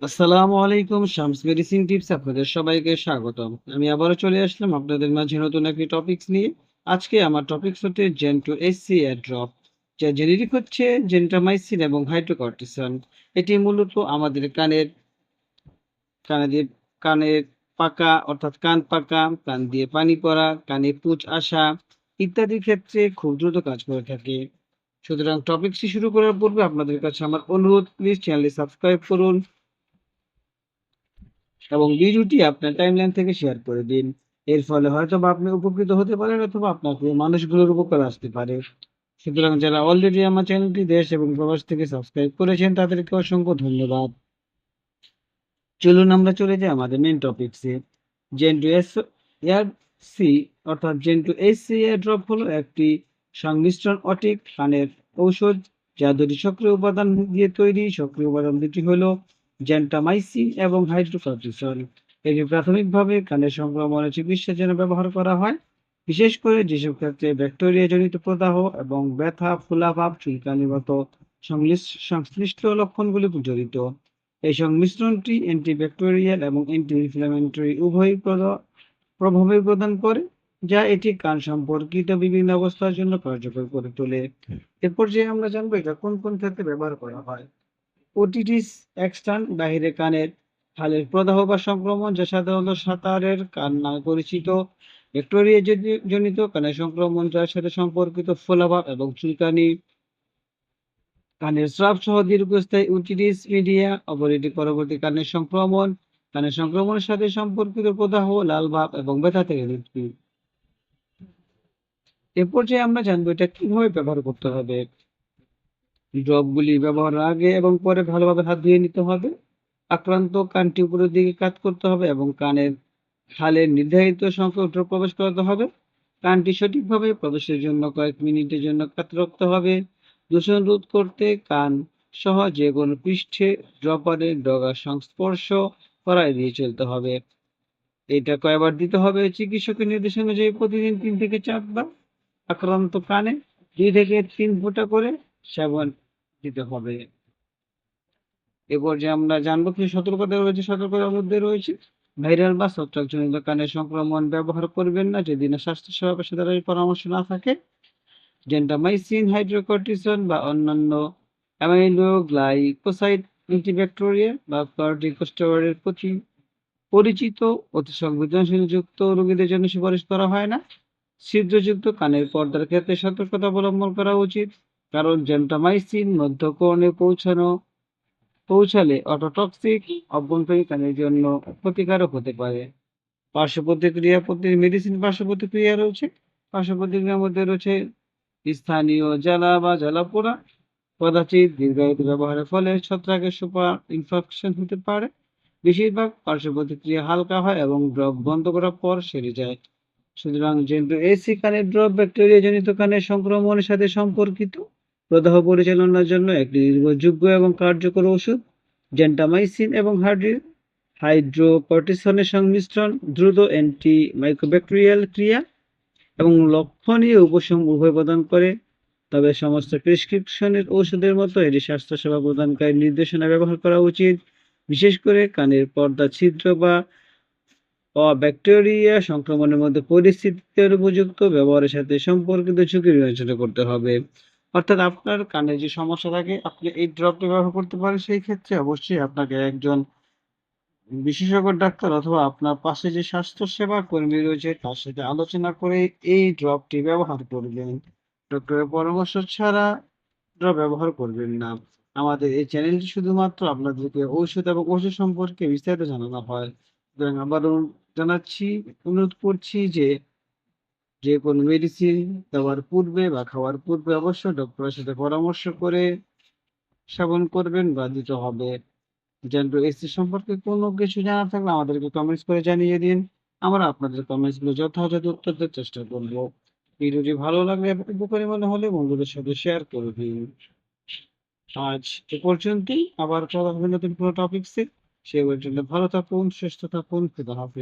আসসালামু আলাইকুম, Shams medicine tips আপনাদের সবাইকে স্বাগতম। আমি আবারও চলে আসলাম আপনাদের মাঝে নতুন একটি টপিকস নিয়ে। আজকে আমার হচ্ছে ড্রপ যা জেনেরিক হচ্ছে জেন্টামাইসিন এবং হাইড্রোকর্টিসন এটি মূলত আমাদের কানের কানে দিয়ে কানের পাকা, অর্থাৎ কান পাকা, কান দিয়ে পানি পড়া, কানে পুঁজ আসা ইত্যাদির ক্ষেত্রে খুব দ্রুত কাজ করে থাকে। সুতরাং টপিকসটি শুরু করার পূর্বে আপনাদের কাছে আমার অনুরোধ প্লিজ চ্যানেলটি সাবস্ক্রাইব করুন। এবং ভিডিওটি আপনার টাইমলাইন থেকে শেয়ার করে দিন। এর ফলে হয়তো বা আপনি উপকৃত হতে পারেন অথবা আপনার প্রিয় মানুষগুলোর উপকার আসতে পারে। সুতরাং যারা অলরেডি আমার চ্যানেলটি দেশ এবং প্রবাস থেকে সাবস্ক্রাইব করেছেন, তাদেরকে অসংখ্য ধন্যবাদ। চলুন আমরা চলে যাই আমাদের main টপিকসে gen two S R C অর্থাৎ gen two S C R drop হলো একটি সংমিশ্রণ অটিক কানের ঔষধ, যা দুটি সক্রিয় উপাদান দিয়ে তৈরি। সক্রিয় উপাদান দুটি হলো জেন্টামাইসিন এবং হাইড্রোকর্টিসন এটি প্রাথমিকভাবে কানের সংক্রমণের চিকিৎসার জন্য ব্যবহার করা হয়। বিশেষ করে যেসব ক্ষেত্রে ব্যাকটেরিয়া জনিত প্রদাহ এবং ব্যথা ফুলাভাব চুলকানির মতো সংশ্লিষ্ট লক্ষণগুলি জড়িত এই সংমিশ্রণটি অ্যান্টিব্যাকটেরিয়াল এবং অ্যান্টি ইনফ্ল্যামেটরি উভয় প্রভাবই প্রদান করে, যা এটি কান সম্পর্কিত বিভিন্ন অবস্থার জন্য কার্যকর করে তোলে। এরপর যে আমরা জানব এটা কোন কোন ক্ষেত্রে ব্যবহার করা হয়। ওটিটিস এক্সটার্ন বাহিরে কানের হালের প্রদাহ বা সংক্রমণ যা সাধারণত সাঁতারের কান নামে পরিচিত। ব্যাকটেরিয়া জনিত কানের সংক্রমণ যার সাথে সম্পর্কিত ফোলাভাব এবং চুলকানি। কানের স্রাব সহ দীর্ঘস্থায়ী ওটিটিস মিডিয়া, অপরিটি পরবর্তী কানের সংক্রমণ। কানের সংক্রমণের সাথে সম্পর্কিত প্রদাহ, লাল ভাব এবং ব্যথা থেকে মুক্তি। এ পর্যায়ে আমরা জানব এটা কীভাবে ব্যবহার করতে হবে। ড্রপগুলি ব্যবহারের আগে এবং পরে ভালোভাবে হাত ধুয়ে নিতে হবে। আক্রান্ত কানটি উপরের দিকে কাত করতে হবে এবং কানের খালের নির্ধারিত সংখ্যক ড্রপ প্রবেশ করাতে হবে। কানটি সঠিকভাবে প্রবেশের জন্য কয়েক মিনিটের জন্য কাত রাখতে হবে। দূষণ রোধ করতে কান সহ যে কোনো পৃষ্ঠে ড্রপারের ডগার সংস্পর্শ করা এড়িয়ে চলতে হবে। এটা কয়বার দিতে হবে চিকিৎসকের নির্দেশ অনুযায়ী প্রতিদিন তিন থেকে চারবার। আক্রান্ত কানে দুই থেকে তিন ফোঁটা করে সেবন দিতে হবে। এরপর যে আমরা জানব কিছু সতর্কতা রয়েছে, সতর্কতার মধ্যে রয়েছে, ভাইরাল বা ছত্রাকজনিত কানের সংক্রমণ ব্যবহার করবেন না, যদি না স্বাস্থ্যসেবা পেশাদারের পরামর্শ না থাকে। জেন্টামাইসিন হাইড্রোকর্টিসন বা অন্যান্য অ্যামাইলো গ্লাইকোসাইড অ্যান্টিব্যাকটেরিয়া বা কর্টিকোস্টেরয়েডের প্রতি পরিচিত অতি সংবেদনশীল যুক্ত রোগীদের জন্য সুপারিশ করা হয় না। ছিদ্রযুক্ত কানের পর্দার ক্ষেত্রে সতর্কতা অবলম্বন করা উচিত। কারণ জেন্টামাইসিন মধ্যকর্ণে পৌঁছানো, পৌঁছালে অটোটক্সিক অভ্যন্তরীণ কানের জন্য ক্ষতিকারক হতে পারে। পার্শ্ব প্রতিক্রিয়া প্রতি মেডিসিন পার্শ্ব প্রতিক্রিয়া রয়েছে। পার্শ্ব প্রতিক্রিয়ার মধ্যে রয়েছে স্থানীয় জ্বালা বা জ্বালা পোড়া কদাচিৎ দীর্ঘায়িত ব্যবহারের ফলে ছত্রাকের সুপার ইনফেকশন হতে পারে। বেশিরভাগ পার্শ্ব প্রতিক্রিয়া হালকা হয় এবং ড্রপ বন্ধ করার পর সেরে যায়। সুতরাং যেহেতু এসি কানের ড্রপ ব্যাকটেরিয়া জনিত কানের সংক্রমণের সাথে সম্পর্কিত প্রদাহ পরিচালনার জন্য একটি নির্ভরযোগ্য এবং কার্যকর ওষুধ, জেন্টামাইসিন এবং হার্ডি হাইড্রোকর্টিসনের সংমিশ্রণ, দ্রুত অ্যান্টি মাইক্রোব্যাকটেরিয়াল ক্রিয়া এবং লক্ষণীয় উপশম উভয় প্রদান করে। তবে সমস্ত প্রেসক্রিপশনের ওষুধের মতো এটি স্বাস্থ্যসেবা প্রদানকারী নির্দেশনা ব্যবহার করা উচিত। বিশেষ করে কানের পর্দা ছিদ্র বা ব্যাকটেরিয়া সংক্রমণের মধ্যে পরিস্থিতির উপযুক্ত ব্যবহারের সাথে সম্পর্কিত ঝুঁকি বিবেচনা করতে হবে। অর্থাৎ আপনার কানে যে সমস্যা থাকে, আপনি এই ড্রপটি ব্যবহার করতে পারেন, সেই ক্ষেত্রে অবশ্যই আপনাকে একজন বিশেষজ্ঞ ডাক্তার অথবা আপনার পাশে যে স্বাস্থ্য সেবা কর্মী রয়েছে, তার সাথে আলোচনা করে এই ড্রপটি ব্যবহার করবেন। ডক্টরের পরামর্শ ছাড়া ড্রপ ব্যবহার করবেন না। আমাদের এই চ্যানেলটি শুধুমাত্র আপনাদেরকে ঔষধ এবং ওষুধ সম্পর্কে বিস্তারিত জানানো হয়। সুতরাং আবারও জানাচ্ছি, অনুরোধ করছি যে যে কোনো মেডিসিন দেওয়ার পূর্বে বা খাওয়ার পূর্বে অবশ্যই ডক্টরের সাথে পরামর্শ করে সেবন করবেন বা দিতে হবে। জেন্ডো এসি সম্পর্কে কোনো কিছু জানা থাকলে আমাদেরকে কমেন্টস করে জানিয়ে দিন। আমরা আপনাদের কমেন্টসগুলো যথাযথ উত্তর দেওয়ার চেষ্টা করব। ভিডিওটি ভালো লাগলে উপকারী মনে হলে বন্ধুদের সাথে শেয়ার করে দিন। আজ এ পর্যন্তই। আবার কথা হবে নতুন কোনো টপিকসে সে পর্যন্ত ভালো থাকুন, সুস্থ থাকুন, খুদা হাফেজ।